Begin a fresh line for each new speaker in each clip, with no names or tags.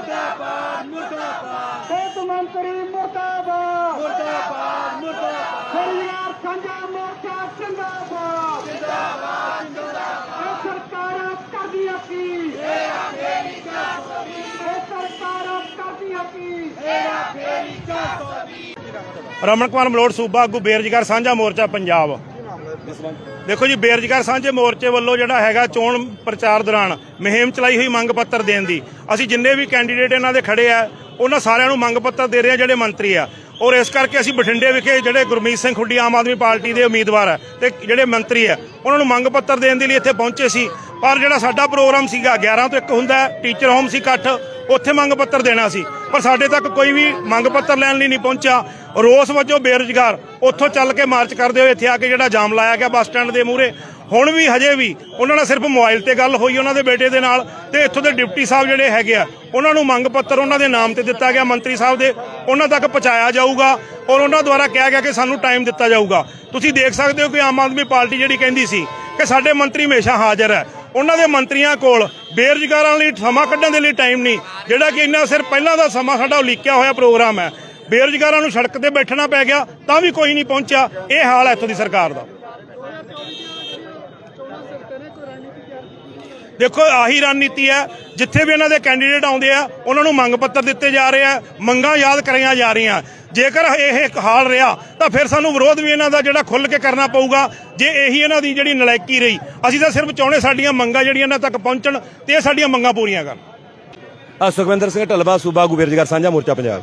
ਮੁਰਦਾਬਾਦ ਮੁਰਦਾਬਾਦ।
ਸਿਹਤ ਮੰਤਰੀ ਮੁਰਦਾਬਾਦ।
ਮੁਰਦਾਬਾਦ ਮੁਰਦਾਬਾਦ।
ਹਰੀਆਰ ਸਾਂਝਾ ਮੋਰਚਾ ਜਿੰਦਾਬਾਦ। ਜਿੰਦਾਬਾਦ ਜਿੰਦਾਬਾਦ। ਇਹ ਸਰਕਾਰਾਂ ਕਰਦੀਆਂ ਕੀ? ਇਹ ਸਰਕਾਰਾਂ ਕਰਦੀਆਂ ਕੀ?
ਰਮਨ ਕੁਮਾਰ ਮਲੋੜ ਸੂਬਾ ਆਗੂ ਬੇਰੁਜ਼ਗਾਰ ਸਾਂਝਾ ਮੋਰਚਾ ਪੰਜਾਬ। ਦੇਖੋ ਜੀ, ਬੇਰੁਜ਼ਗਾਰ ਸਾਂਝੇ ਮੋਰਚੇ ਵੱਲੋਂ ਜਿਹੜਾ ਹੈਗਾ ਚੋਣ ਪ੍ਰਚਾਰ ਦੌਰਾਨ ਮੁਹਿੰਮ ਚਲਾਈ ਹੋਈ ਮੰਗ ਪੱਤਰ ਦੇਣ ਦੀ। ਅਸੀਂ ਜਿੰਨੇ ਵੀ ਕੈਂਡੀਡੇਟ ਇਹਨਾਂ ਦੇ ਖੜੇ ਆ, ਉਹਨਾਂ ਸਾਰਿਆਂ ਨੂੰ ਮੰਗ ਪੱਤਰ ਦੇ ਰਹੇ ਆ ਜਿਹੜੇ ਮੰਤਰੀ ਆ। ਔਰ ਇਸ ਕਰਕੇ ਅਸੀਂ ਬਠਿੰਡੇ ਵਿਖੇ ਜਿਹੜੇ ਗੁਰਮੀਤ ਸਿੰਘ ਖੁੱਡੀ ਆਮ ਆਦਮੀ ਪਾਰਟੀ ਦੇ ਉਮੀਦਵਾਰ ਆ ਤੇ ਜਿਹੜੇ ਮੰਤਰੀ ਆ, ਉਹਨਾਂ ਨੂੰ ਮੰਗ ਪੱਤਰ ਦੇਣ ਦੇ ਲਈ ਇੱਥੇ ਪਹੁੰਚੇ ਸੀ। ਪਰ ਜਿਹੜਾ ਸਾਡਾ ਪ੍ਰੋਗਰਾਮ ਸੀਗਾ 11 ਤੋਂ 1 ਹੁੰਦਾ ਟੀਚਰ ਹੋਮ ਸੀ ਇਕੱਠ, ਉੱਥੇ ਮੰਗ ਪੱਤਰ ਦੇਣਾ ਸੀ। ਪਰ ਸਾਡੇ ਤੱਕ ਕੋਈ ਵੀ ਮੰਗ ਪੱਤਰ ਲੈਣ ਲਈ ਨਹੀਂ ਪਹੁੰਚਿਆ। ਰੋਸ ਵਜੋਂ ਬੇਰੁਜ਼ਗਾਰ। ਉੱਥੋਂ ਚੱਲ ਕੇ ਮਾਰਚ ਕਰਦੇ ਹੋਏ ਇੱਥੇ ਆ ਕੇ ਜਿਹੜਾ ਜਾਮ ਲਾਇਆ ਗਿਆ ਬੱਸ ਸਟੈਂਡ ਦੇ ਮੂਹਰੇ। ਹੁਣ ਵੀ, ਹਜੇ ਵੀ ਉਹਨਾਂ ਨਾਲ ਸਿਰਫ ਮੋਬਾਈਲ ਤੇ ਗੱਲ ਹੋਈ ਉਹਨਾਂ ਦੇ ਬੇਟੇ ਦੇ ਨਾਲ ਤੇ ਇੱਥੋਂ ਦੇ ਡਿਪਟੀ ਸਾਹਿਬ ਜਿਹੜੇ ਹੈਗੇ ਆ, ਉਹਨਾਂ ਨੂੰ ਮੰਗ ਪੱਤਰ ਉਹਨਾਂ ਦੇ ਨਾਮ ਤੇ ਦਿੱਤਾ ਗਿਆ, ਮੰਤਰੀ ਸਾਹਿਬ ਦੇ। ਉਹਨਾਂ ਤੱਕ ਪਹੁੰਚਾਇਆ ਜਾਊਗਾ ਔਰ ਉਹਨਾਂ ਦੁਆਰਾ ਕਿਹਾ ਗਿਆ ਕਿ ਸਾਨੂੰ ਟਾਈਮ ਦਿੱਤਾ ਜਾਊਗਾ। ਤੁਸੀਂ ਦੇਖ ਸਕਦੇ ਹੋ ਕਿ ਆਮ ਆਦਮੀ ਪਾਰਟੀ ਜਿਹੜੀ ਕਹਿੰਦੀ ਸੀ ਕਿ ਸਾਡੇ ਮੰਤਰੀ ਹਮੇਸ਼ਾ ਹਾਜ਼ਰ ਹੈ। ਉਹਨਾਂ ਦੇ ਮੰਤਰੀਆਂ ਕੋਲ ਬੇਰੁਜ਼ਗਾਰਾਂ ਲਈ ਸਮਾਂ ਕੱਢਣ ਦੇ ਲਈ ਟਾਈਮ ਨਹੀਂ। ਜਿਹੜਾ ਕਿ ਇੰਨਾ ਸਿਰ ਪਹਿਲਾਂ ਦਾ ਸਮਾਂ ਸਾਡਾ ਉਲੀਕਿਆ ਹੋਇਆ ਪ੍ਰੋਗਰਾਮ ਹੈ। ਬੇਰੁਜ਼ਗਾਰਾਂ ਨੂੰ ਸੜਕ ਤੇ ਬੈਠਣਾ ਪੈ ਗਿਆ, ਤਾਂ ਵੀ ਕੋਈ ਨਹੀਂ ਪਹੁੰਚਿਆ। ਇਹ ਹਾਲ ਹੈ ਇੱਥੋਂ ਦੀ ਸਰਕਾਰ ਦਾ। ਦੇਖੋ, ਆਹੀ ਰਣਨੀਤੀ ਹੈ, ਜਿੱਥੇ ਵੀ ਇਹਨਾਂ ਦੇ ਕੈਂਡੀਡੇਟ ਆਉਂਦੇ ਆ, ਉਹਨਾਂ ਨੂੰ ਮੰਗ ਪੱਤਰ ਦਿੱਤੇ ਜਾ ਰਹੇ ਆ, ਮੰਗਾਂ ਯਾਦ ਕਰਾਈਆਂ ਜਾ ਰਹੀਆਂ। ਜੇਕਰ ਇਹ ਇੱਕ ਹਾਲ ਰਿਹਾ, ਤਾਂ ਫਿਰ ਸਾਨੂੰ ਵਿਰੋਧ ਵੀ ਇਹਨਾਂ ਦਾ ਜਿਹੜਾ ਖੁੱਲ ਕੇ ਕਰਨਾ ਪਊਗਾ, ਜੇ ਇਹੀ ਇਹਨਾਂ ਦੀ ਜਿਹੜੀ ਨਲਾਇਕੀ ਰਹੀ। ਅਸੀਂ ਤਾਂ ਸਿਰਫ ਚਾਹੁੰਦੇ ਸਾਡੀਆਂ ਮੰਗਾਂ ਜਿਹੜੀਆਂ ਇਹਨਾਂ ਤੱਕ ਪਹੁੰਚਣ, ਤੇ ਇਹ ਸਾਡੀਆਂ ਮੰਗਾਂ ਪੂਰੀਆਂ ਕਰਨ।
ਸੁਖਵਿੰਦਰ ਸਿੰਘ ਢਲਵਾ ਸੂਬਾ ਆਗੂ ਬੇਰੁਜ਼ਗਾਰ ਸਾਂਝਾ ਮੋਰਚਾ ਪੰਜਾਬ।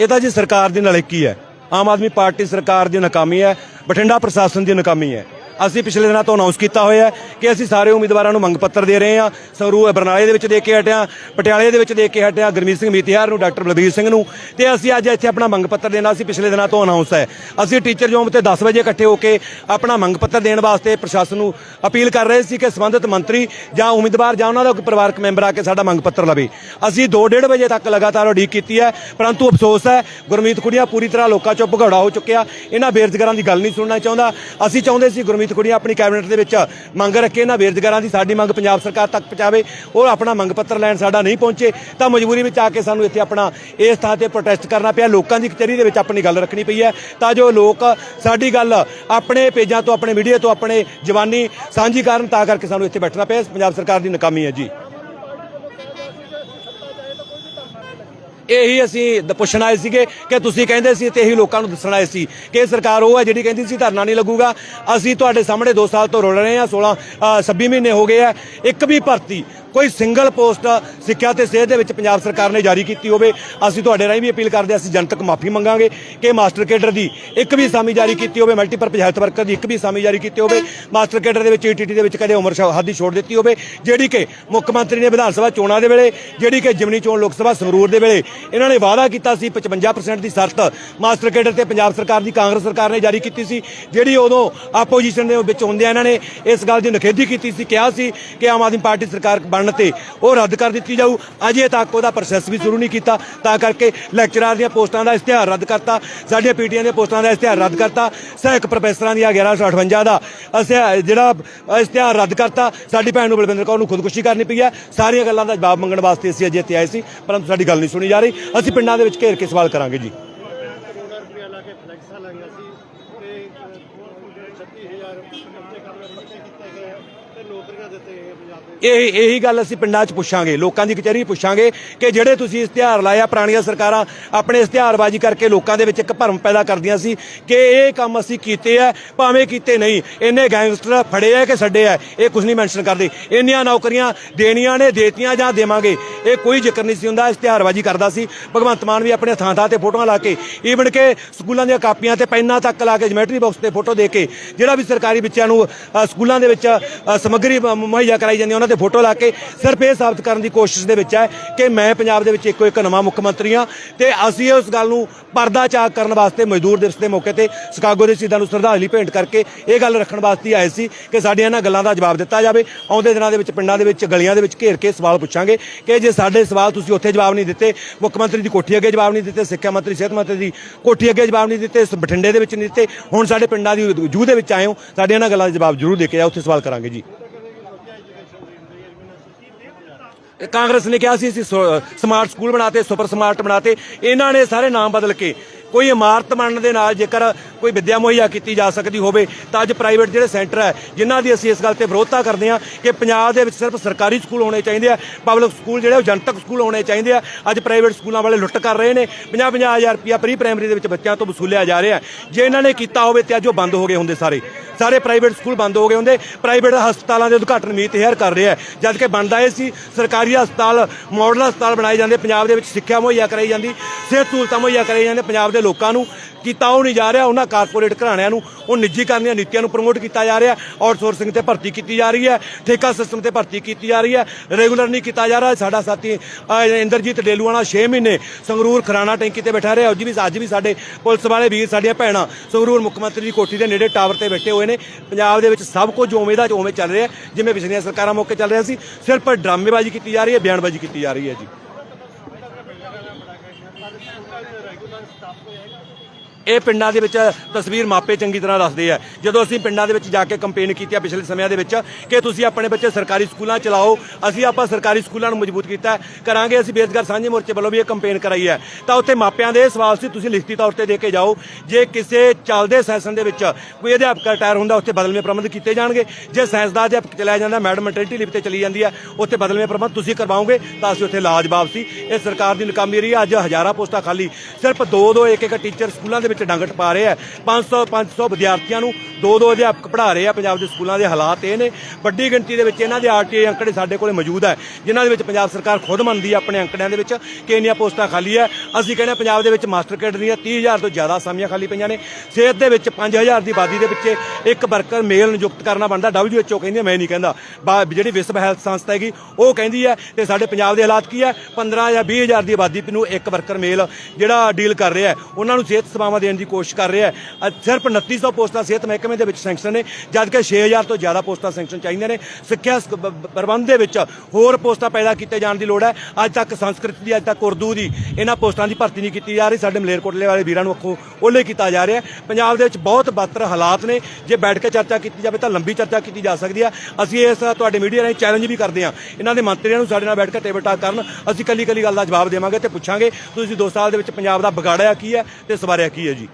ਇਹ ਤਾਂ ਜੀ ਸਰਕਾਰ ਦੀ ਨਲਾਇਕੀ ਹੈ। ਆਮ ਆਦਮੀ ਪਾਰਟੀ ਸਰਕਾਰ ਦੀ ਨਾਕਾਮੀ ਹੈ, ਬਠਿੰਡਾ ਪ੍ਰਸ਼ਾਸਨ ਦੀ ਨਾਕਾਮੀ ਹੈ। ਅਸੀਂ ਪਿਛਲੇ ਦਿਨਾਂ ਤੋਂ ਅਨਾਉਂਸ ਕੀਤਾ ਹੋਇਆ ਹੈ ਕਿ ਅਸੀਂ ਸਾਰੇ ਉਮੀਦਵਾਰਾਂ ਨੂੰ ਮੰਗ ਪੱਤਰ ਦੇ ਰਹੇ ਹਾਂ। ਸੰਗਰੂਰ ਬਰਨਾਲੇ ਦੇ ਵਿੱਚ ਦੇ ਕੇ ਹਟਿਆ, ਪਟਿਆਲੇ ਦੇ ਵਿੱਚ ਦੇ ਕੇ ਹਟਿਆ, ਗੁਰਮੀਤ ਸਿੰਘ ਮੀਤਿਆਰ ਨੂੰ, ਡਾਕਟਰ ਬਲਬੀਰ ਸਿੰਘ ਨੂੰ। ਤੇ ਅਸੀਂ ਅੱਜ ਇੱਥੇ ਆਪਣਾ ਮੰਗ ਪੱਤਰ ਦੇਣਾ ਅਸੀਂ ਪਿਛਲੇ ਦਿਨਾਂ ਤੋਂ ਅਨਾਉਂਸ ਹੈ। ਅਸੀਂ ਟੀਚਰ ਜੋਮ ਤੇ 10 ਵਜੇ ਇਕੱਠੇ ਹੋ ਕੇ ਆਪਣਾ ਮੰਗ ਪੱਤਰ ਦੇਣ ਵਾਸਤੇ ਪ੍ਰਸ਼ਾਸਨ ਨੂੰ ਅਪੀਲ ਕਰ ਰਹੇ ਸੀ ਕਿ ਸੰਬੰਧਿਤ ਮੰਤਰੀ ਜਾਂ ਉਮੀਦਵਾਰ ਜਾਂ ਉਹਨਾਂ ਦਾ ਕੋਈ ਪਰਿਵਾਰਕ ਮੈਂਬਰ ਆ ਕੇ ਸਾਡਾ ਮੰਗ ਪੱਤਰ ਲਵੇ। ਅਸੀਂ 2:30 ਵਜੇ ਤੱਕ ਲਗਾਤਾਰ ਉਡੀਕ ਕੀਤੀ ਹੈ, ਪਰੰਤੂ ਅਫਸੋਸ ਹੈ, ਗੁਰਮੀਤ ਖੁੜੀਆ ਪੂਰੀ ਤਰ੍ਹਾਂ ਲੋਕਾਂ ਚੋਂ ਭਗੌੜਾ ਹੋ ਚੁੱਕਿਆ। ਇਹਨਾਂ ਬੇਰੁਜ਼ਗਾਰਾਂ ਦੀ ਗੱਲ ਨਹੀਂ ਸੁਣਨਾ ਚਾਹੁੰਦਾ। ਅਸੀਂ ਚਾਹੁੰਦੇ ਸੀ ਗੁਰਮੀਤ ਕੁੜੀਆਂ ਆਪਣੀ ਕੈਬਨਿਟ ਦੇ ਵਿੱਚ ਮੰਗ ਰੱਖੇ ਇਹਨਾਂ ਬੇਰੁਜ਼ਗਾਰਾਂ ਦੀ ਸਾਡੀ ਮੰਗ ਪੰਜਾਬ ਸਰਕਾਰ ਤੱਕ ਪਹੁੰਚਾਵੇ ਉਹ ਆਪਣਾ ਮੰਗ ਪੱਤਰ ਲੈਣ ਸਾਡਾ ਨਹੀਂ ਪਹੁੰਚੇ ਤਾਂ ਮਜਬੂਰੀ ਵਿੱਚ ਆ ਕੇ ਸਾਨੂੰ ਇੱਥੇ ਆਪਣਾ ਇਸ ਥਾਂ ਤੇ ਪ੍ਰੋਟੈਸਟ ਕਰਨਾ ਪਿਆ। ਲੋਕਾਂ ਦੀ ਕਚਹਿਰੀ ਦੇ ਵਿੱਚ ਆਪਣੀ ਗੱਲ ਰੱਖਣੀ ਪਈ ਹੈ ਤਾਂ ਜੋ ਲੋਕ ਸਾਡੀ ਗੱਲ ਆਪਣੇ ਪੇਜਾਂ ਤੋਂ, ਆਪਣੇ ਮੀਡੀਆ ਤੋਂ, ਆਪਣੇ ਜਵਾਨੀ ਸਾਂਝੀ ਕਰਨ ਤਾਂ ਕਰਕੇ ਸਾਨੂੰ ਇੱਥੇ ਬੈਠਣਾ ਪਿਆ। ਪੰਜਾਬ ਸਰਕਾਰ ਦੀ ਨਾਕਾਮੀ ਹੈ ਜੀ। ਇਹੀ ਅਸੀਂ ਦ- ਪੁੱਛਣ ਆਏ ਸੀਗੇ ਕਿ ਤੁਸੀਂ ਕਹਿੰਦੇ ਸੀ ਤੇ ਇਹੀ ਲੋਕਾਂ ਨੂੰ ਦੱਸਣ ਆਏ ਸੀ ਕਿ ਸਰਕਾਰ ਉਹ ਹੈ ਜਿਹੜੀ ਕਹਿੰਦੀ ਸੀ ਧਰਨਾ ਨਹੀਂ ਲੱਗੂਗਾ। ਅਸੀਂ ਤੁਹਾਡੇ ਸਾਹਮਣੇ 2 ਸਾਲ ਤੋਂ ਰੋਲ ਰਹੇ ਹਾਂ 16 ਅ, 26 ਮਹੀਨੇ ਹੋ ਗਏ ਆ। ਇੱਕ ਵੀ ਭਰਤੀ ਕੋਈ ਸਿੰਗਲ ਪੋਸਟ ਸਿੱਖਿਆ ਤੇ ਸਿਹਤ ਦੇ ਵਿੱਚ ਪੰਜਾਬ ਸਰਕਾਰ ਨੇ ਜਾਰੀ ਕੀਤੀ ਹੋਵੇ, ਅਸੀਂ ਤੁਹਾਡੇ ਰਾਹੀਂ ਵੀ ਅਪੀਲ ਕਰਦੇ ਅਸੀਂ ਜਨਤਕ ਮਾਫੀ ਮੰਗਾਂਗੇ ਕਿ ਮਾਸਟਰ ਕੇਡਰ ਦੀ ਇੱਕ ਵੀ ਸਾਮੀ ਜਾਰੀ ਕੀਤੀ ਹੋਵੇ ਮਲਟੀਪਰਪਜ਼ ਹੈਲਥ ਵਰਕਰ ਦੀ ਇੱਕ ਵੀ ਸਾਮੀ ਜਾਰੀ ਕੀਤੀ ਹੋਵੇ, ਮਾਸਟਰ ਕੇਡਰ ਦੇ ਵਿੱਚ ਈਟੀਟੀ ਦੇ ਵਿੱਚ ਕਦੇ ਉਮਰ ਸ਼ਾ- ਹੱਦ ਦੀ ਛੋੜ ਦਿੱਤੀ ਹੋਵੇ, ਜਿਹੜੀ ਕਿ ਮੁੱਖ ਮੰਤਰੀ ਨੇ ਵਿਧਾਨ ਸਭਾ ਚੋਣਾਂ ਦੇ ਵੇਲੇ, ਜਿਹੜੀ ਕਿ ਜਿਮਨੀ ਚੋਣ ਲੋਕ ਸਭਾ ਸੰਗਰੂਰ ਦੇ ਵੇਲੇ, ਇਹਨਾਂ ਨੇ ਵਾਅਦਾ ਕੀਤਾ ਸੀ 55% ਦੀ ਸ਼ਰਤ ਮਾਸਟਰ ਕੇਡਰ ਤੇ ਪੰਜਾਬ ਸਰਕਾਰ ਦੀ, ਕਾਂਗਰਸ ਸਰਕਾਰ ਨੇ ਜਾਰੀ ਕੀਤੀ ਸੀ, ਜਿਹੜੀ ਉਦੋਂ ਆਪੋਜੀਸ਼ਨ ਦੇ ਵਿੱਚ ਹੁੰਦਿਆਂ ਇਹਨਾਂ ਨੇ ਇਸ ਗੱਲ ਦੀ ਨਖੇਦੀ ਕੀਤੀ ਸੀ, ਕਿਹਾ ਸੀ ਕਿ ਆਮ ਆਦਮੀ ਪਾਰਟੀ ਸਰਕਾਰ ਬਣਨ ਤੇ ਉਹ ਰੱਦ ਕਰ ਦਿੱਤੀ ਜਾਊ। ਅਜੇ ਤੱਕ ਉਹਦਾ ਪ੍ਰੋਸੈਸ ਵੀ ਸ਼ੁਰੂ ਨਹੀਂ ਕੀਤਾ। ਤਾਂ ਕਰਕੇ ਲੈਕਚਰਾਰ ਦੀਆਂ ਪੋਸਟਾਂ ਦਾ ਇਸ਼ਤਿਹਾਰ ਰੱਦ ਕਰਤਾ। ਸਾਡੀਆਂ ਪੀਟੀਆਂ ਦੀਆਂ ਪੋਸਟਾਂ ਦਾ ਇਸ਼ਤਿਹਾਰ ਰੱਦ ਕਰਤਾ। ਸਹਾਇਕ ਪ੍ਰੋਫੈਸਰਾਂ ਦੀਆਂ 1158 ਦਾ ਅਸੀਂ ਜਿਹੜਾ ਇਸ਼ਤਿਹਾਰ ਰੱਦ ਕਰਤਾ, ਸਾਡੀ ਭੈਣ ਨੂੰ ਬਲਵਿੰਦਰ ਕੌਰ ਨੂੰ ਖੁਦਕੁਸ਼ੀ ਕਰਨੀ ਪਈ ਹੈ। ਸਾਰੀਆਂ ਗੱਲਾਂ ਦਾ ਜਵਾਬ ਮੰਗਣ ਵਾਸਤੇ ਅਸੀਂ ਅਜੇ ਇੱਥੇ ਆਏ ਸੀ, ਪਰੰਤੂ ਸਾਡੀ ਗੱਲ ਨਹੀਂ ਸੁਣੀ ਜਾ ਰਹੀ। ਅਸੀਂ ਪਿੰਡਾਂ ਦੇ ਵਿੱਚ ਘੇਰ ਕੇ ਸਵਾਲ ਕਰਾਂਗੇ ਜੀ
ਕਰੋੜ ਰੁਪਇਆ ਲਾ ਕੇ ਫਲੈਕਸਾਂ ਲਾਈਆਂ ਸੀ ਤੇ ਅਹ, ਜਿਹੜੇ 36000 ਕੱਚੇ ਕੰਮ ਪੱਕੇ ਕੀਤੇ ਗਏ ਆ ਤੇ ਨੌਕਰੀਆਂ ਦਿੱਤੇ ਗਏ ਪੰਜਾਬ ਦੇ
ਇਹ ਇਹੀ ਗੱਲ ਅਸੀਂ ਪਿੰਡਾਂ 'ਚ ਪੁੱਛਾਂਗੇ, ਲੋਕਾਂ ਦੀ ਕਚਹਿਰੀ ਪੁੱਛਾਂਗੇ ਕਿ ਜਿਹੜੇ ਤੁਸੀਂ ਇਸ਼ਤਿਹਾਰ ਲਾਇਆ ਪੁਰਾਣੀਆਂ ਸਰਕਾਰਾਂ ਆਪਣੇ ਇਸ਼ਤਿਹਾਰਬਾਜ਼ੀ ਕਰਕੇ ਲੋਕਾਂ ਦੇ ਵਿੱਚ ਇੱਕ ਭਰਮ ਪੈਦਾ ਕਰਦੀਆਂ ਸੀ ਕਿ ਇਹ ਕੰਮ ਅਸੀਂ ਕੀਤੇ ਆ, ਭਾਵੇਂ ਕੀਤੇ ਨਹੀਂ, ਇੰਨੇ ਗੈਂਗਸਟਰ ਫੜੇ ਆ ਕਿ ਛੱਡੇ ਆ, ਇਹ ਕੁਝ ਨਹੀਂ ਮੈਂਸ਼ਨ ਕਰਦੇ। ਇੰਨੀਆਂ ਨੌਕਰੀਆਂ ਦੇਣੀਆਂ ਨੇ, ਦੇਤੀਆਂ ਜਾਂ ਦੇਵਾਂਗੇ, ਇਹ ਕੋਈ ਜ਼ਿਕਰ ਨਹੀਂ ਸੀ ਹੁੰਦਾ, ਇਸ਼ਤਿਹਾਰਬਾਜ਼ੀ ਕਰਦਾ ਸੀ। ਭਗਵੰਤ ਮਾਨ ਵੀ ਆਪਣੇ ਥਾਂ ਥਾਂ ਤੇ ਫੋਟੋਆਂ ਲਾ ਕੇ ਈਵਨ ਕਿ ਸਕੂਲਾਂ ਦੀਆਂ ਕਾਪੀਆਂ ਤੇ ਪੈਨਾਂ ਤੱਕ ਲਾ ਕੇ ਜਿਮੈਟਰੀ ਬਾਕਸ ਤੇ ਫੋਟੋ ਦੇ ਕੇ, ਜਿਹੜਾ ਵੀ ਸਰਕਾਰੀ ਬੱਚਿਆਂ ਨੂੰ ਸਕੂਲਾਂ ਦੇ ਵਿੱਚ ਸਮੱਗਰੀ ਮੁਹੱਈਆ ਕਰਾਈ ਜਾਂਦੀ ਉਹਨਾਂ ਤੇ ਫੋਟੋ ਲਾ ਕੇ ਸਿਰਫ ਇਹ ਸਾਬਤ ਕਰਨ ਦੀ ਕੋਸ਼ਿਸ਼ ਦੇ ਵਿੱਚ ਹੈ ਕਿ ਮੈਂ ਪੰਜਾਬ ਦੇ ਵਿੱਚ ਇੱਕੋ ਇੱਕ ਨਵਾਂ ਮੁੱਖ ਮੰਤਰੀ ਹਾਂ ਤੇ ਅਸੀਂ ਉਸ ਗੱਲ ਨੂੰ ਪਰਦਾ ਚਾਕ ਕਰਨ ਵਾਸਤੇ ਮਜ਼ਦੂਰ ਦਿਵਸ ਦੇ ਮੌਕੇ ਤੇ ਸ਼ਿਕਾਗੋ ਦੇ ਸ਼ਹੀਦਾਂ ਨੂੰ ਸ਼ਰਧਾਂਜਲੀ ਭੇਂਟ ਕਰਕੇ ਇਹ ਗੱਲ ਰੱਖਣ ਵਾਸਤੇ ਆਏ ਸੀ ਕਿ ਸਾਡੀਆਂ ਇਹਨਾਂ ਗੱਲਾਂ ਦਾ ਜਵਾਬ ਦਿੱਤਾ ਜਾਵੇ। ਆਉਂਦੇ ਦਿਨਾਂ ਦੇ ਵਿੱਚ, ਪਿੰਡਾਂ ਦੇ ਵਿੱਚ, ਗਲੀਆਂ ਦੇ ਵਿੱਚ ਘੇਰ ਕੇ ਸਵਾਲ ਪੁੱਛਾਂਗੇ ਕਿ ਜੇ ਸਾਡੇ ਸਵਾਲ ਤੁਸੀਂ ਉੱਥੇ ਜਵਾਬ ਨਹੀਂ ਦਿੱਤੇ, ਮੁੱਖ ਮੰਤਰੀ ਦੀ ਕੋਠੀ ਅੱਗੇ ਜਵਾਬ ਨਹੀਂ ਦਿੱਤੇ, ਸਿੱਖਿਆ ਮੰਤਰੀ, ਸਿਹਤ ਮੰਤਰੀ ਦੀ ਕੋਠੀ ਅੱਗੇ ਜਵਾਬ ਨਹੀਂ ਦਿੱਤੇ, ਇਸ ਬਠਿੰਡੇ ਦੇ ਵਿੱਚ ਨਹੀਂ ਦਿੱਤੇ, ਹੁਣ ਸਾਡੇ ਪਿੰਡਾਂ ਦੀ ਜੂਹ ਦੇ ਵਿੱਚ ਆਏ ਹੋ, ਸਾਡੀਆਂ ਇਹਨਾਂ ਗੱਲਾਂ ਦਾ ਜਵਾਬ ਜ਼ਰੂਰ ਦੇ ਕੇ ਜਾਓ ਉੱਥੇ ਸਵਾਲ ਕਰਾਂਗੇ ਜੀ। ਕਾਂਗਰਸ ਨੇ ਕਿਹਾ ਸੀ, ਅਸੀਂ ਸਮਾਰਟ ਸਕੂਲ ਬਣਾਤੇ ਸੁਪਰ ਸਮਾਰਟ ਬਣਾਤੇ। ਇਹਨਾਂ ਨੇ ਸਾਰੇ ਨਾਮ ਬਦਲ ਕੇ ਕੋਈ ਇਮਾਰਤ ਬਣਨ ਦੇ ਨਾਲ ਜੇਕਰ ਕੋਈ ਵਿੱਦਿਆ ਮੁਹੱਈਆ ਕੀਤੀ ਜਾ ਸਕਦੀ ਹੋਵੇ, ਤਾਂ ਅੱਜ ਪ੍ਰਾਈਵੇਟ ਜਿਹੜੇ ਸੈਂਟਰ ਹੈ, ਜਿਨ੍ਹਾਂ ਦੀ ਅਸੀਂ ਇਸ ਗੱਲ ਤੇ ਵਿਰੋਧਤਾ ਕਰਦੇ ਹਾਂ ਕਿ ਪੰਜਾਬ ਦੇ ਵਿੱਚ ਸਿਰਫ ਸਰਕਾਰੀ ਸਕੂਲ ਹੋਣੇ ਚਾਹੀਦੇ ਆ ਪਬਲਿਕ ਸਕੂਲ ਜਿਹੜੇ ਉਹ ਜਨਤਕ ਸਕੂਲ ਹੋਣੇ ਚਾਹੀਦੇ ਆ। ਅੱਜ ਪ੍ਰਾਈਵੇਟ ਸਕੂਲਾਂ ਵਾਲੇ ਲੁੱਟ ਕਰ ਰਹੇ ਨੇ। 50 ਹਜ਼ਾਰ ਰੁਪਇਆ ਪ੍ਰੀ ਪ੍ਰਾਇਮਰੀ ਦੇ ਵਿੱਚ ਬੱਚਿਆਂ ਤੋਂ ਵਸੂਲਿਆ ਜਾ ਰਿਹਾ ਜੇ ਇਹਨਾਂ ਨੇ ਕੀਤਾ ਹੋਵੇ ਤੇ ਅੱਜ ਉਹ ਬੰਦ ਹੋ ਗਏ ਹੁੰਦੇ ਸਾਰੇ। ਸਾਰੇ ਪ੍ਰਾਈਵੇਟ ਸਕੂਲ ਬੰਦ ਹੋ ਗਏ ਹੁੰਦੇ। ਪ੍ਰਾਈਵੇਟ ਹਸਪਤਾਲਾਂ ਦੇ ਉਦਘਾਟਨ ਮੀਤ ਹੈਰ ਕਰ ਰਿਹਾ ਜਦ ਕਿ ਬਣਦਾ ਇਹ ਸੀ, ਸਰਕਾਰੀ ਹਸਪਤਾਲ ਮਾਡਲ ਹਸਪਤਾਲ ਬਣਾਏ ਜਾਂਦੇ, ਪੰਜਾਬ ਦੇ ਵਿੱਚ ਸਿੱਖਿਆ ਮੁਹੱਈਆ ਕਰਾਈ ਜਾਂਦੀ, ਸਿਹਤ ਸਹੂਲਤਾਂ ਮੁਹੱਈਆ ਕਰਾਈ ਜਾਂਦੇ, ਪੰਜਾਬ ਦੇ ਲੋਕਾਂ ਨੂੰ ਕੀਤਾ ਉਹ ਨਹੀਂ ਜਾ ਰਿਹਾ ਉਹਨਾਂ ਕਾਰਪੋਰੇਟ ਘਰਾਣਿਆਂ ਨੂੰ ਉਹ ਨਿੱਜੀਕਰਨ ਦੀਆਂ ਨੀਤੀਆਂ ਨੂੰ ਪ੍ਰਮੋਟ ਕੀਤਾ ਜਾ ਰਿਹਾ ਆਊਟਸੋਰਸਿੰਗ ਤੇ ਭਰਤੀ ਕੀਤੀ ਜਾ ਰਹੀ ਹੈ ਠੇਕਾ ਸਿਸਟਮ ਤੇ ਭਰਤੀ ਕੀਤੀ ਜਾ ਰਹੀ ਹੈ ਰੈਗੂਲਰ ਨਹੀਂ ਕੀਤਾ ਜਾ ਰਿਹਾ। ਸਾਡਾ ਸਾਥੀ ਅਹ, ਇੰਦਰਜੀਤ ਡੇਲੂਆਣਾ 6 ਮਹੀਨੇ ਸੰਗਰੂਰ ਖਰਾਣਾ ਟੈਂਕੀ ਤੇ ਬੈਠਾ ਰਿਹਾ ਅੱਜ ਵੀ ਅੱਜ ਵੀ ਸਾਡੇ ਪੁਲਿਸ ਵਾਲੇ ਵੀਰ ਸਾਡੀਆਂ ਭੈਣਾਂ ਸੰਗਰੂਰ ਮੁੱਖ ਮੰਤਰੀ ਦੀ ਕੋਠੀ ਦੇ ਨੇੜੇ ਟਾਵਰ ਤੇ ਬੈਠੇ ਹੋਏ ਨੇ। ਪੰਜਾਬ ਦੇ ਵਿੱਚ ਸਭ ਕੁਝ ਉਵੇਂ ਦਾ ਉਵੇਂ ਚੱਲ ਰਿਹਾ ਜਿਵੇਂ ਪਿਛਲੀਆਂ ਸਰਕਾਰਾਂ ਮੌਕੇ ਚੱਲ ਰਿਹਾ ਸੀ ਸਿਰਫ ਡਰਾਮੇਬਾਜ਼ੀ ਕੀਤੀ ਜਾ ਰਹੀ ਹੈ ਬਿਆਨਬਾਜ਼ੀ ਕੀਤੀ ਜਾ ਰਹੀ ਹੈ ਜੀ। ਇਹ ਪਿੰਡਾਂ ਦੇ ਵਿੱਚ ਤਸਵੀਰ ਮਾਪੇ ਚੰਗੀ ਤਰ੍ਹਾਂ ਦੱਸਦੇ ਆ। ਜਦੋਂ ਅਸੀਂ ਪਿੰਡਾਂ ਦੇ ਵਿੱਚ ਜਾ ਕੇ ਕੰਪੇਨ ਕੀਤੀ ਆ ਪਿਛਲੇ ਸਮਿਆਂ ਦੇ ਵਿੱਚ ਕਿ ਤੁਸੀਂ ਆਪਣੇ ਬੱਚੇ ਸਰਕਾਰੀ ਸਕੂਲਾਂ ਚਲਾਓ, ਅਸੀਂ ਆਪਾਂ ਸਰਕਾਰੀ ਸਕੂਲਾਂ ਨੂੰ ਮਜ਼ਬੂਤ ਕੀਤਾ ਕਰਾਂਗੇ ਅਸੀਂ ਬੇਰੁਜ਼ਗਾਰ ਸਾਂਝੇ ਮੋਰਚੇ ਵੱਲੋਂ ਵੀ ਇਹ ਕੰਪੇਨ ਕਰਾਈ ਹੈ। ਤਾਂ ਉੱਥੇ ਮਾਪਿਆਂ ਦੇ ਸਵਾਲ ਸੀ, ਤੁਸੀਂ ਲਿਖਤੀ ਤੌਰ ਤੇ ਦੇ ਕੇ ਜਾਓ। ਜੇ ਕਿਸੇ ਚੱਲਦੇ ਸੈਸ਼ਨ ਦੇ ਵਿੱਚ ਕੋਈ ਅਧਿਆਪਕ ਰਿਟਾਇਰ ਹੁੰਦਾ, ਉੱਥੇ ਬਦਲਵੇਂ ਪ੍ਰਬੰਧ ਕੀਤੇ ਜਾਣਗੇ। ਜੇ ਸਾਇੰਸ ਦਾ ਅਧਿਆਪਕ ਚਲਾਇਆ ਜਾਂਦਾ, ਮੈਡਮ ਮੈਟਰਨਿਟੀ ਲੀਵ ਤੇ ਚਲੀ ਜਾਂਦੀ ਹੈ, ਉੱਥੇ ਬਦਲਵੇਂ ਪ੍ਰਬੰਧ ਤੁਸੀਂ ਕਰਵਾਓਗੇ, ਤਾਂ ਅਸੀਂ ਉੱਥੇ ਲਾਜਵਾਬ ਸੀ। ਇਹ ਸਰਕਾਰ ਦੀ ਨਕਾਮੀ ਰਹੀ ਹੈ। ਅੱਜ ਹਜ਼ਾਰਾਂ ਪੋਸਟਾਂ ਖਾਲੀ। ਸਿਰਫ ਦੋ ਦੋ ਇੱਕ ਇੱਕ ਟੀਚਰ ਸਕੂਲਾਂ ਦੇ ਵਿੱਚ ਡੰਗਟ ਪਾ ਰਹੇ ਆ। 500 500 ਵਿਦਿਆਰਥੀਆਂ ਨੂੰ ਦੋ ਦੋ ਅਧਿਆਪਕ ਪੜ੍ਹਾ ਰਹੇ ਆ ਪੰਜਾਬ ਦੇ ਸਕੂਲਾਂ ਦੇ ਹਾਲਾਤ ਇਹ ਨੇ। ਵੱਡੀ ਗਿਣਤੀ ਦੇ ਵਿੱਚ ਇਹਨਾਂ ਦੇ ਆਰਟੀਆਈ ਅੰਕੜੇ ਸਾਡੇ ਕੋਲੇ ਮੌਜੂਦ ਹੈ ਜਿਨ੍ਹਾਂ ਦੇ ਵਿੱਚ ਪੰਜਾਬ ਸਰਕਾਰ ਖੁਦ ਮੰਨਦੀ ਹੈ ਆਪਣੇ ਅੰਕੜਿਆਂ ਦੇ ਵਿੱਚ ਕਿ ਇੰਨੀਆਂ ਪੋਸਟਾਂ ਖਾਲੀ ਹੈ ਅਸੀਂ ਕਹਿੰਦੇ ਹਾਂ ਪੰਜਾਬ ਦੇ ਵਿੱਚ ਮਾਸਟਰ ਕੈਡਰ ਦੀਆਂ 30000 ਤੋਂ ਜ਼ਿਆਦਾ ਅਸਾਮੀਆਂ ਖਾਲੀ ਪਈਆਂ ਨੇ। ਸਿਹਤ ਦੇ ਵਿੱਚ 5000 ਦੀ ਆਬਾਦੀ ਦੇ ਵਿੱਚ ਇੱਕ ਵਰਕਰ ਮੇਲ ਨਿਯੁਕਤ ਕਰਨਾ ਬਣਦਾ। WHO ਕਹਿੰਦੀ ਹੈ ਮੈਂ ਨਹੀਂ ਕਹਿੰਦਾ। ਬਾ- ਜਿਹੜੀ ਵਿਸ਼ਵ ਹੈਲਥ ਸੰਸਥਾ ਹੈਗੀ, ਉਹ ਕਹਿੰਦੀ ਹੈ ਤੇ ਸਾਡੇ ਪੰਜਾਬ ਦੇ ਹਾਲਾਤ ਕੀ ਹੈ 15 ਜਾਂ 20000 ਦੀ ਆਬਾਦੀ ਨੂੰ ਇੱਕ ਵਰਕਰ ਮੇਲ ਜਿਹੜਾ ਡੀਲ ਕਰ ਰਿਹਾ ਉਹਨਾਂ ਨੂੰ ਸਿਹਤ ਸੇਵਾਵਾਂ ਦੇਣ ਦੀ ਕੋਸ਼ਿਸ਼ ਕਰ ਰਿਹਾ ਹੈ। ਅੱਜ ਸਿਰਫ 2900 ਪੋਸਟਾਂ ਸਿਹਤ ਮਹਿਕਮੇ ਦੇ ਵਿੱਚ ਸੈਂਕਸ਼ਨ ਨੇ, ਜਦਕਿ 6000 ਤੋਂ ਜ਼ਿਆਦਾ ਪੋਸਟਾਂ ਸੈਂਕਸ਼ਨ ਚਾਹੀਦੀਆਂ ਨੇ। ਸਿੱਖਿਆ ਪ੍ਰਬੰਧ ਦੇ ਵਿੱਚ ਹੋਰ ਪੋਸਟਾਂ ਪੈਦਾ ਕੀਤੇ ਜਾਣ ਦੀ ਲੋੜ ਹੈ। ਅੱਜ ਤੱਕ ਸੰਸਕ੍ਰਿਤ ਦੀ, ਅੱਜ ਤੱਕ ਉਰਦੂ ਦੀ, ਇਹਨਾਂ ਪੋਸਟਾਂ ਦੀ ਭਰਤੀ ਨਹੀਂ ਕੀਤੀ ਜਾ ਰਹੀ। ਸਾਡੇ ਮਲੇਰਕੋਟਲੇ ਵਾਲੇ ਵੀਰਾਂ ਨੂੰ ਅੱਖੋਂ ਓਲੇ ਕੀਤਾ ਜਾ ਰਿਹਾ ਪੰਜਾਬ ਦੇ ਵਿੱਚ ਬਹੁਤ ਬੱਤਰ ਹਾਲਾਤ ਨੇ। ਜੇ ਬੈਠ ਕੇ ਚਰਚਾ ਕੀਤੀ ਜਾਵੇ ਤਾਂ ਲੰਬੀ ਚਰਚਾ ਕੀਤੀ ਜਾ ਸਕਦੀ ਹੈ। ਅਸੀਂ ਇਸ ਤੁਹਾਡੇ ਮੀਡੀਆ ਰਾਹੀਂ ਚੈਲੰਜ ਵੀ ਕਰਦੇ ਹਾਂ। ਇਹਨਾਂ ਦੇ ਮੰਤਰੀਆਂ ਨੂੰ ਸਾਡੇ ਨਾਲ ਬੈਠ ਕੇ ਟੇਬਲ ਟਾਕ ਕਰਨ। ਅਸੀਂ ਕੱਲੀ ਕੱਲੀ ਗੱਲ ਦਾ ਜਵਾਬ ਦੇਵਾਂਗੇ ਤੇ ਪੁੱਛਾਂਗੇ, ਤੁਸੀਂ 2 ਸਾਲ ਦੇ ਵਿੱਚ ਪੰਜਾਬ ਦਾ ਵਿਗਾੜਿਆ ਕੀ ਹੈ ਤੇ ਸਵਾਰਿਆ ਕੀ ਹੈ? ਜੀ